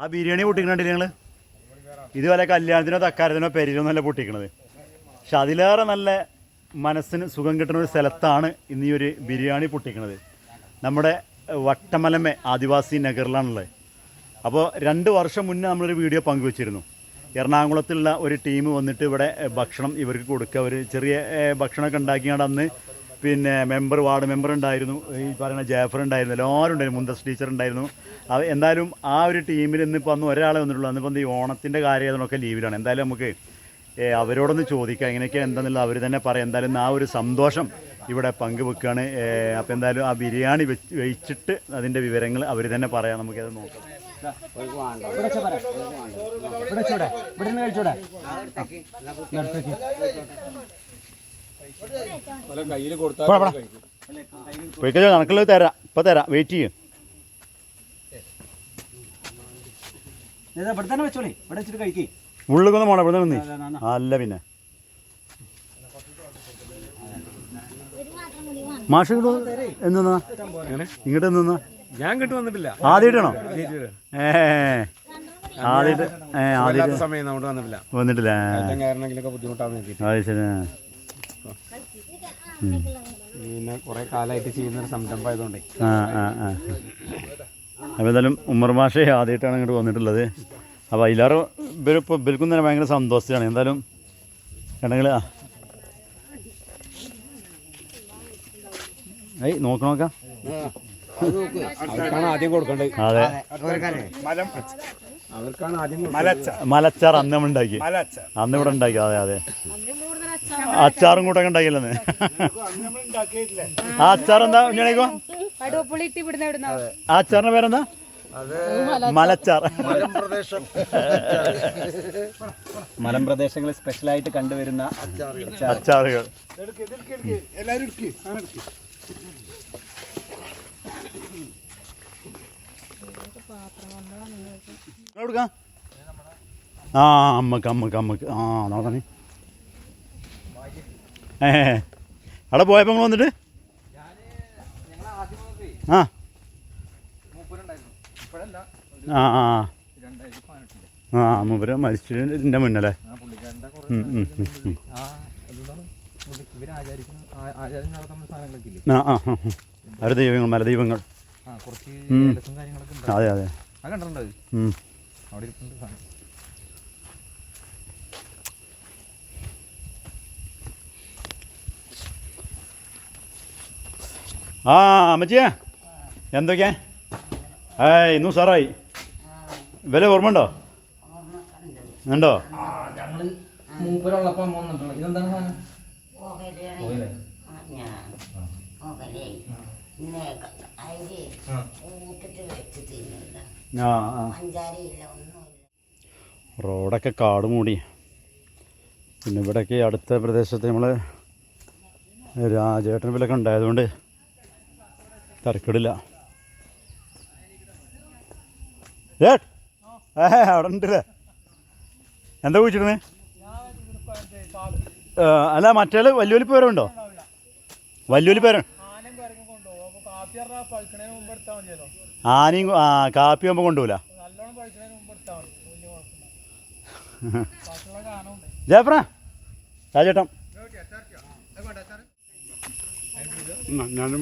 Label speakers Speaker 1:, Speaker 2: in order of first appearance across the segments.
Speaker 1: ആ ബിരിയാണി പൊട്ടിക്കണ്ടില്ല നിങ്ങൾ ഇതുപോലെ കല്യാണത്തിനോ തക്കാരത്തിനോ പെരിലൊന്നും നല്ല പൊട്ടിക്കണത്. പക്ഷെ അതിലേറെ നല്ല മനസ്സിന് സുഖം കിട്ടുന്ന ഒരു സ്ഥലത്താണ് ഇന്ന് ഈ ഒരു ബിരിയാണി പൊട്ടിക്കണത്. നമ്മുടെ വട്ടമലമെ ആദിവാസി നഗറിലാണുള്ളത്. അപ്പോൾ രണ്ട് വർഷം മുന്നേ നമ്മളൊരു വീഡിയോ പങ്കുവച്ചിരുന്നു. എറണാകുളത്തുള്ള ഒരു ടീം വന്നിട്ട് ഇവിടെ ഭക്ഷണം ഇവർക്ക് കൊടുക്കുക. ഒരു ചെറിയ ഭക്ഷണമൊക്കെ ഉണ്ടാക്കിയാണ് അന്ന് പിന്നെ മെമ്പർ വാർഡ് മെമ്പർ ഉണ്ടായിരുന്നു. ഈ പറയുന്ന ജാഫർ ഉണ്ടായിരുന്നു. എല്ലാവരും ഉണ്ടായിരുന്നു. മുന്തസ് ടീച്ചർ ഉണ്ടായിരുന്നു. അത് എന്തായാലും ആ ഒരു ടീമിൽ ഇന്നിപ്പോൾ അന്ന് ഒരാളെ വന്നിട്ടുള്ളൂ. അന്നിപ്പോൾ ഈ ഓണത്തിന്റെ കാര്യങ്ങളൊക്കെ ലീവിലാണ് എന്തായാലും നമുക്ക് അവരോടൊന്ന് ചോദിക്കാം. എങ്ങനെയൊക്കെയാണ് എന്താണെന്നുള്ളത് അവർ തന്നെ പറയാം. എന്തായാലും ആ ഒരു സന്തോഷം ഇവിടെ പങ്കുവെക്കുകയാണ് അപ്പോൾ എന്തായാലും ആ ബിരിയാണി വെച്ച് വെച്ചിട്ട് അതിന്റെ വിവരങ്ങൾ അവർ തന്നെ പറയാം. നമുക്കത് നോക്കാം. പോയിക്കോ കണക്കുള്ളത് തരാം. ഇപ്പം തരാം. വെയിറ്റ് ചെയ്യും.
Speaker 2: ഇവിടെ തന്നെ വെച്ചോളി. ഇവിടെ വെച്ചിട്ട് കഴിക്കേ.
Speaker 1: ഉള്ളിക്കൊന്നും പോണം ഇവിടെ നിന്ന് അല്ല പിന്നെ. മാഷ് ഇങ്ങോട്ട് എന്നാ ഇങ്ങോട്ട് എന്നാ
Speaker 3: ഞാൻ കിട്ടു വന്നിട്ടില്ല.
Speaker 1: ആദ്യമായിട്ടാണോ? ഏ ആദ്യമായിട്ട് ഏ ആദ്യമായിട്ട്.
Speaker 3: സമയം വന്നിട്ടില്ല.
Speaker 1: വന്നിട്ടില്ല
Speaker 3: നോക്കിയിട്ട്
Speaker 1: അത് ശരി.
Speaker 3: പിന്നെ കുറെ കാലമായിട്ട് ചെയ്യുന്ന ഒരു സംരംഭം ആയതുകൊണ്ടേ
Speaker 1: ആ ആ ആ. അപ്പോൾ എന്തായാലും ഉമ്മർ മാഷേ ആദ്യമായിട്ടാണ് ഇങ്ങോട്ട് വന്നിട്ടുള്ളത്. അപ്പോൾ അതിലാറ് ഇവരിപ്പോൾ ഇവർക്കും തന്നെ ഭയങ്കര സന്തോഷത്തിലാണ്. എന്തായാലും കണ്ടെങ്കിൽ ആ. ഏയ് നോക്ക് നോക്കാം.
Speaker 3: അവർക്കാണ് ആദ്യം കൊടുക്കണ്ടേ
Speaker 1: അതെ.
Speaker 3: അവർക്കാണ് ആദ്യം
Speaker 1: മലച്ചാർ. അന്ന് നമ്മൾ ഉണ്ടാക്കി അന്ന് ഇവിടെ ഉണ്ടാക്കി. അതെ അതെ. അച്ചാറും കൂട്ടൊക്കെ ഉണ്ടാക്കില്ലെന്ന് ആ അച്ചാർ എന്താ
Speaker 4: എവിടുന്ന?
Speaker 1: ആ അച്ചാറിന്റെ പേരെന്താ? മലച്ചാർ.
Speaker 2: മലപ്രദേശങ്ങളിൽ സ്പെഷ്യൽ ആയിട്ട് കണ്ടുവരുന്ന
Speaker 1: അച്ചാറുകൾ. കൊടുക്കാം. ആ അമ്മയ്ക്ക് അമ്മയ്ക്ക് അമ്മയ്ക്ക്. ആ നോക്കണേ. ഏ അവിടെ പോയപ്പോൾ നിങ്ങൾ വന്നിട്ട്? ആ. ആ ആ ആ. മൂപ്പര് മരിച്ചതിന്റെ മുന്നല്ലേ. ആ ആ ആ ദൈവങ്ങൾ മലദൈവങ്ങൾ ഉം. അതെ അതെ സാധനം. ആ അമ്മച്ചിയെ? എന്തൊക്കെയാ ഏയ് ഇന്നും സാറായി വില ഓർമ്മ ഉണ്ടോ? ഉണ്ടോ ആ. ആ. റോഡൊക്കെ കാട് മൂടി. പിന്നെ ഇവിടെയൊക്കെ അടുത്ത പ്രദേശത്ത് നമ്മൾ രാജേട്ടൻ വിലൊക്കെ ഉണ്ടായതുകൊണ്ട് തിരക്കിടില്ല. ഏ ഏ അവിടെ ഉണ്ടല്ലേ എന്താ കുഴിച്ചിടണേ അല്ല മറ്റേ വലിയ വലിയൊലി പേരുണ്ടോ വലിയൊലി പേര് ആനയും ആ കാപ്പി ആകുമ്പോൾ കൊണ്ടുപോല ജയപ്ര രാജേട്ടൻ.
Speaker 3: ഞാനും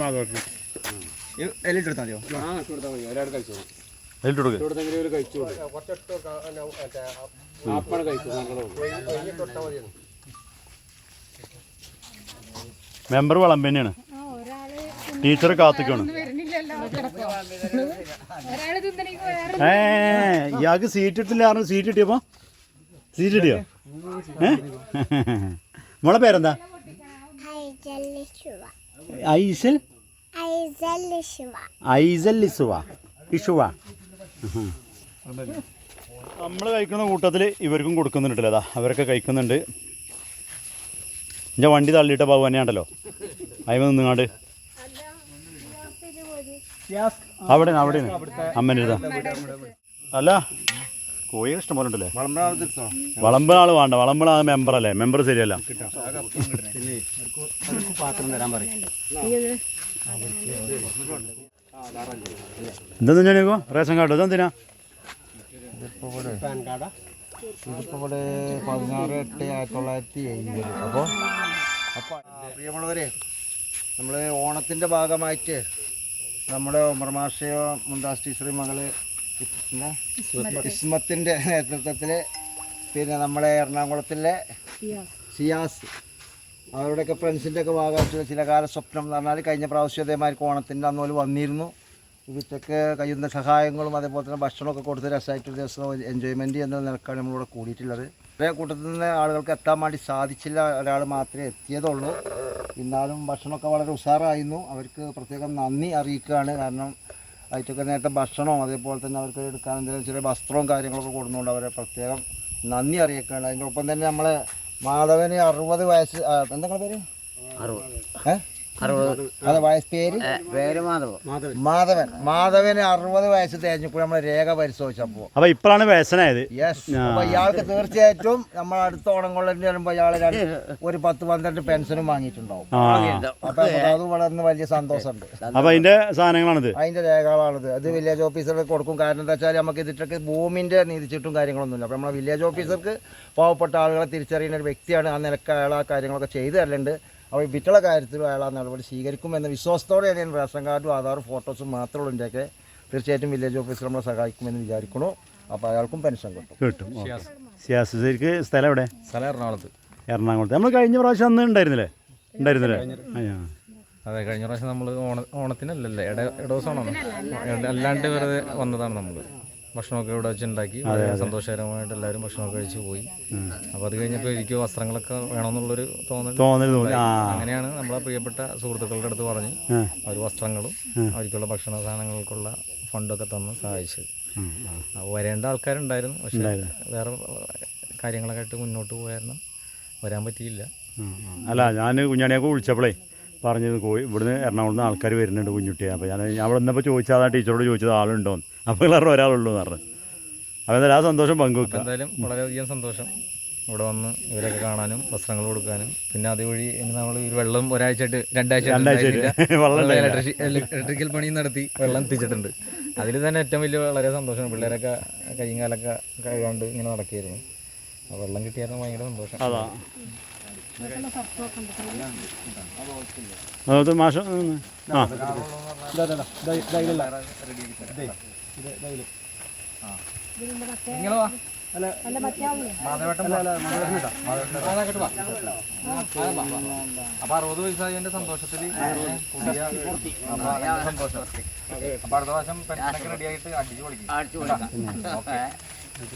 Speaker 1: മെമ്പർ വിളമ്പന്നെയാണ് ടീച്ചർ കാത്തിക്കാണ്. ഏ ഇയാൾക്ക് സീറ്റ് ഇട്ടില്ല ആരും സീറ്റ് കിട്ടിയപ്പോ? സീറ്റ് കിട്ടിയോ ഏ? മോളെ പേരെന്താ? ഐസൽ? ഐസൽ ഇഷുവ. നമ്മൾ കഴിക്കുന്ന കൂട്ടത്തിൽ ഇവർക്കും കൊടുക്കുന്നുണ്ടല്ലോ അതാ അവരൊക്കെ കഴിക്കുന്നുണ്ട്. എന്റെ വണ്ടി തള്ളിയിട്ട ബാബു തന്നെയാണ്ടല്ലോ അതിമ നിന്നുങ്ങാണ്ട് അവിടെ അവിടെ അമ്മന്റെ അല്ല കോഴി ഇഷ്ടം പോലെ ഉണ്ടല്ലേ? വളമ്പ് ആൾ വേണ്ട വളമ്പ് ആ മെമ്പർ അല്ലേ? മെമ്പർ ശരിയല്ല. ഞാനിക്കോ റേഷൻ കാർഡ് ഇതെന്തിനാ?
Speaker 5: ഇതിപ്പോൾ ഇവിടെ പതിനാറ് എട്ട് ആയിരത്തി തൊള്ളായിരത്തി എഴുപത്. അപ്പോൾ അപ്പോൾ പ്രിയമുള്ളവരെ നമ്മൾ ഓണത്തിന്റെ ഭാഗമായിട്ട് നമ്മുടെ ഉമർമാഷയോ മാഷയോ മുന്താസ് ടീച്ചറും മകൾ ഇസ്മത്തിന്റെ നേതൃത്വത്തിൽ പിന്നെ നമ്മുടെ എറണാകുളത്തിലെ സിയാസ് അവരുടെയൊക്കെ ഫ്രണ്ട്സിന്റെ ഒക്കെ ഭാഗമായിട്ടുള്ള ചില കാല സ്വപ്നം എന്ന് പറഞ്ഞാൽ കഴിഞ്ഞ പ്രാവശ്യം അതേമാതിരി ഓണത്തിന്റെ അന്നോൽ വന്നിരുന്നു. ഇവറ്റൊക്കെ കഴിയുന്ന സഹായങ്ങളും അതേപോലെ തന്നെ ഭക്ഷണമൊക്കെ കൊടുത്ത് രസമായിട്ടൊരു ദിവസം എൻജോയ്മെന്റ് എന്ന നിലക്കാണ് നമ്മളിവിടെ കൂടിയിട്ടുള്ളത്. ഇത്രയും കൂട്ടത്തിൽ നിന്ന് ആളുകൾക്ക് എത്താൻ വേണ്ടി സാധിച്ചില്ല ഒരാൾ മാത്രമേ എത്തിയതുള്ളൂ. എന്നാലും ഭക്ഷണമൊക്കെ വളരെ ഉഷാറായിരുന്നു. അവർക്ക് പ്രത്യേകം നന്ദി അറിയിക്കുകയാണ്. കാരണം അതിറ്റൊക്കെ നേരത്തെ ഭക്ഷണവും അതേപോലെ തന്നെ അവർക്ക് എടുക്കാൻ എന്തെങ്കിലും ചെറിയ വസ്ത്രവും കാര്യങ്ങളൊക്കെ കൊടുക്കുന്നുണ്ട്. അവരെ പ്രത്യേകം നന്ദി അറിയിക്കുകയാണ്. അതിന്റെ ഒപ്പം തന്നെ നമ്മളെ മാധവന് അറുപത് വയസ്സ് എന്താണ് എന്താ അറുപത്. പേര് അതെ വയസ്സ് പേര്?
Speaker 2: പേര് മാധവൻ.
Speaker 5: മാധവൻ. മാധവന് അറുപത് വയസ്സ് തേഞ്ഞപ്പോൾ നമ്മളെ രേഖ പരിശോധിച്ചപ്പോ
Speaker 1: അപ്പൊ. ഇപ്പോഴാണ് വയസ്സനായത്
Speaker 5: യെസ് അപ്പൊ ഇയാൾക്ക് തീർച്ചയായിട്ടും നമ്മൾ അടുത്ത ഓണങ്ങളിൽ വരുമ്പോ ഇയാൾ ഒരു പത്ത് പന്ത്രണ്ട് പെൻഷനും വാങ്ങിയിട്ടുണ്ടാവും. അപ്പൊ അത് വളർന്ന് വലിയ സന്തോഷമുണ്ട്.
Speaker 1: അപ്പൊ അതിന്റെ സാധനങ്ങളാണിത്.
Speaker 5: അതിന്റെ രേഖകളാണിത്. അത് വില്ലേജ് ഓഫീസർക്ക് കൊടുക്കും. കാരണം എന്താ വെച്ചാൽ നമുക്ക് ഇതിട്ടൊക്കെ ഭൂമിന്റെ നിധിച്ചിട്ടും കാര്യങ്ങളൊന്നുമില്ല. അപ്പൊ നമ്മളെ വില്ലേജ് ഓഫീസർക്ക് പാവപ്പെട്ട ആളുകളെ തിരിച്ചറിയുന്ന ഒരു വ്യക്തിയാണ് ആ നിലയ്ക്ക് അയാൾ ആ കാര്യങ്ങളൊക്കെ ചെയ്തു തരലുണ്ട്. അപ്പോൾ ഈ വിറ്റുള്ള കാര്യത്തിലും അയാൾ ആ നടപടി സ്വീകരിക്കും എന്ന വിശ്വാസത്തോടെയാണ് ഞാൻ റേഷൻ കാർഡും ആധാറും ഫോട്ടോസും മാത്രമുള്ള എന്റെയൊക്കെ തീർച്ചയായിട്ടും വില്ലേജ് ഓഫീസർ നമ്മളെ സഹായിക്കുമെന്ന് വിചാരിക്കണു അപ്പോൾ അയാൾക്കും പെൻഷൻ കിട്ടും.
Speaker 1: കിട്ടും. സിയാസ് ശരിക്ക് സ്ഥലം എവിടെ?
Speaker 3: സ്ഥലം എറണാകുളത്ത്.
Speaker 1: എറണാകുളത്ത്. നമ്മൾ കഴിഞ്ഞ പ്രാവശ്യം അന്ന് ഉണ്ടായിരുന്നില്ലേ? ഉണ്ടായിരുന്നില്ലേ.
Speaker 3: അതെ കഴിഞ്ഞ പ്രാവശ്യം നമ്മൾ ഓണ ഓണത്തിനല്ലല്ലേ? ഇട ഇടവസമാണോ അല്ലാണ്ട് വെറുതെ വന്നതാണ് നമ്മൾ. ഭക്ഷണമൊക്കെ ഇവിടെ വെച്ചുണ്ടാക്കി. സന്തോഷകരമായിട്ട് എല്ലാവരും ഭക്ഷണമൊക്കെ കഴിച്ചു പോയി. അപ്പോൾ അത് കഴിഞ്ഞപ്പോൾ എനിക്ക് വസ്ത്രങ്ങളൊക്കെ വേണമെന്നുള്ളൊരു തോന്നൽ
Speaker 1: തോന്നൽ തോന്നി.
Speaker 3: അങ്ങനെയാണ് നമ്മളെ പ്രിയപ്പെട്ട സുഹൃത്തുക്കളുടെ അടുത്ത് പറഞ്ഞ് അവർ വസ്ത്രങ്ങളും അവർക്കുള്ള ഭക്ഷണ സാധനങ്ങൾക്കുള്ള ഫണ്ടൊക്കെ തന്ന് സഹായിച്ചത്. വരേണ്ട ആൾക്കാരുണ്ടായിരുന്നു. പക്ഷെ വേറെ കാര്യങ്ങളൊക്കെ ആയിട്ട് മുന്നോട്ട് പോയായിരുന്നു. വരാൻ പറ്റിയില്ല.
Speaker 1: അല്ല ഞാൻ കുഞ്ഞാണിയൊക്കെ വിളിച്ചപ്പോഴേ പറഞ്ഞത് കോഴി ഇവിടുന്ന് എറണാകുളത്ത് നിന്ന് ആൾക്കാർ വരുന്നുണ്ട് കുഞ്ഞുട്ടിയെ. അപ്പോൾ ഞാൻ ഞാൻ അവിടെ നിന്നപ്പോൾ ചോദിച്ചാൽ ടീച്ചറോട് ചോദിച്ചത് ആളുണ്ടോന്ന്. അപ്പോൾ എല്ലാവരും ഒരാളുള്ളൂ എന്ന് പറഞ്ഞു. അപ്പോൾ എന്തായാലും ആ സന്തോഷം പങ്കുവെക്കുക.
Speaker 3: എന്തായാലും വളരെയധികം സന്തോഷം ഇവിടെ വന്ന് ഇവരൊക്കെ കാണാനും വസ്ത്രങ്ങൾ കൊടുക്കാനും പിന്നെ അതുവഴി ഇനി നമ്മൾ ഒരു വെള്ളം ഒരാഴ്ചയായിട്ട് രണ്ടാഴ്ച ഇലക്ട്രിക്കൽ പണി നടത്തി വെള്ളം എത്തിച്ചിട്ടുണ്ട്. അതിൽ തന്നെ ഏറ്റവും വലിയ വളരെ സന്തോഷമാണ്. പിള്ളേരൊക്കെ കൈയും കാലൊക്കെ കഴുകാണ്ട് ഇങ്ങനെ നടക്കുകയായിരുന്നു. ആ വെള്ളം കിട്ടിയായിരുന്നു ഭയങ്കര സന്തോഷം.
Speaker 1: അതാ. അത് മാഷം. ആ
Speaker 3: അപ്പൊ അറുപത് വയസ്സായതിന്റെ സന്തോഷത്തിൽ പുതിയ അപ്പൊ അതിന്റെ സന്തോഷം അപ്പൊ അടുത്ത പ്രാവശ്യം പെൻഷനൊക്കെ റെഡി ആയിട്ട് അടിച്ചു പൊളിക്കും. ഇത്.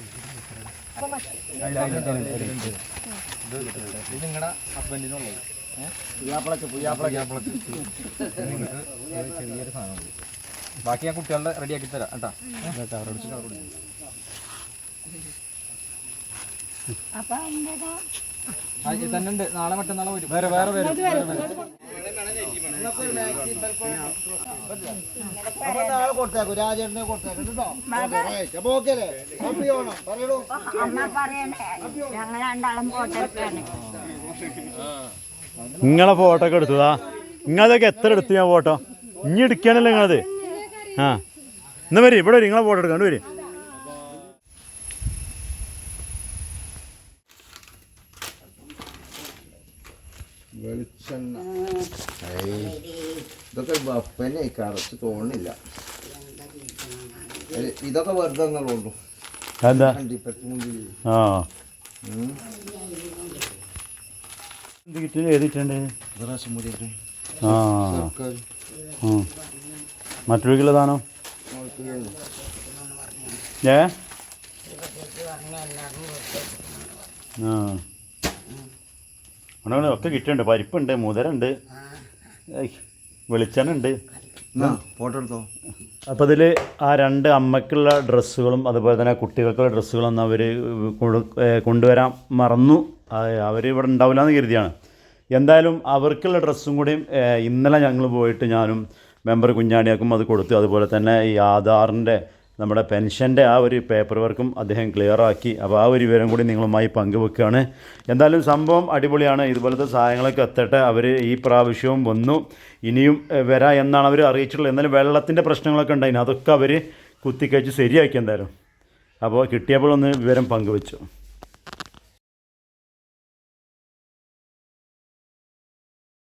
Speaker 3: നിങ്ങളുടെ ഹസ്ബൻഡിനുള്ളത്
Speaker 5: പുയ്യാപ്പിളക്ക് പുയ്യാപ്പിളക്ക്
Speaker 3: നിങ്ങൾക്ക് ഒരു ചെറിയൊരു സാധനം ബാക്കി ഞാൻ കുട്ടികളുടെ റെഡി ആക്കി തരാം. അവരോട് തന്നെ ഉണ്ട്. നാളെ മറ്റന്നാളെ വരും. വേറെ വേറെ വരും.
Speaker 5: നാളെ കൊടുത്തേക്കും. രാജേട്ടനെ കൊടുത്തേക്കും. കേട്ടോ? ഓക്കെ അല്ലേ? പറയണു
Speaker 6: അമ്മ പറയണേ ഞങ്ങൾ രണ്ടാളും പോട്ടെടുക്കാണ്
Speaker 1: നിങ്ങളെ ഫോട്ടോ ഒക്കെ എടുത്തതാ. നിങ്ങളതൊക്കെ എത്ര എടുത്തു ഞാൻ ഫോട്ടോ ഇനി എടുക്കാനല്ലേ നിങ്ങളത്? ആ. എന്നാ വരും ഇവിടെ വരും നിങ്ങളെ ഫോട്ടോ എടുക്കാണ്ട് വരും.
Speaker 5: വെളിച്ചെണ്ണ. ഇതൊക്കെ ബപ്പനെ കറച്ച് തോന്നില്ല. ഇതൊക്കെ വെറുതെ എന്നുള്ളൂ
Speaker 1: എന്ത് ആ. ആ കിലോ താനോ? ഏ? ആ. ഒക്കെ കിട്ടുന്നുണ്ട് പരിപ്പുണ്ട് മുതലുണ്ട് വെളിച്ചെണ്ണുണ്ട് വെളിച്ചെണ്ണ ഉണ്ട്
Speaker 5: ഫോട്ടോ എടുത്തോ.
Speaker 1: അപ്പോൾ ഇതിൽ ആ രണ്ട് അമ്മയ്ക്കുള്ള ഡ്രസ്സുകളും അതുപോലെ തന്നെ കുട്ടികൾക്കുള്ള ഡ്രസ്സുകളും അവർ കൊണ്ടുവരാൻ മറന്നു. അവർ ഇവിടെ ഉണ്ടാവില്ല എന്ന് കരുതിയാണ്. എന്തായാലും അവർക്കുള്ള ഡ്രസ്സും കൂടിയും ഇന്നലെ ഞങ്ങൾ പോയിട്ട് ഞാനും മെമ്പർ കുഞ്ഞാണിയാക്കും അത് കൊടുത്തു. അതുപോലെ തന്നെ ഈ ആധാറിന്റെ നമ്മുടെ പെൻഷന്റെ ആ ഒരു പേപ്പർ വർക്കും അദ്ദേഹം ക്ലിയറാക്കി അപ്പോൾ ആ ഒരു വിവരം കൂടി നിങ്ങളുമായി പങ്കുവെക്കുകയാണ്. എന്തായാലും സംഭവം അടിപൊളിയാണ്. ഇതുപോലത്തെ സഹായങ്ങളൊക്കെ എത്തട്ടെ. അവർ ഈ പ്രാവശ്യവും വന്നു. ഇനിയും വരാ എന്നാണ് അവർ അറിയിച്ചിട്ടുള്ളത്. എന്നാലും വെള്ളത്തിന്റെ പ്രശ്നങ്ങളൊക്കെ ഉണ്ടായിരുന്നു അതൊക്കെ അവർ കുത്തിക്കഴിച്ച് ശരിയാക്കി എന്തായാലും. അപ്പോൾ കിട്ടിയപ്പോൾ ഒന്ന് വിവരം പങ്കുവെച്ചു.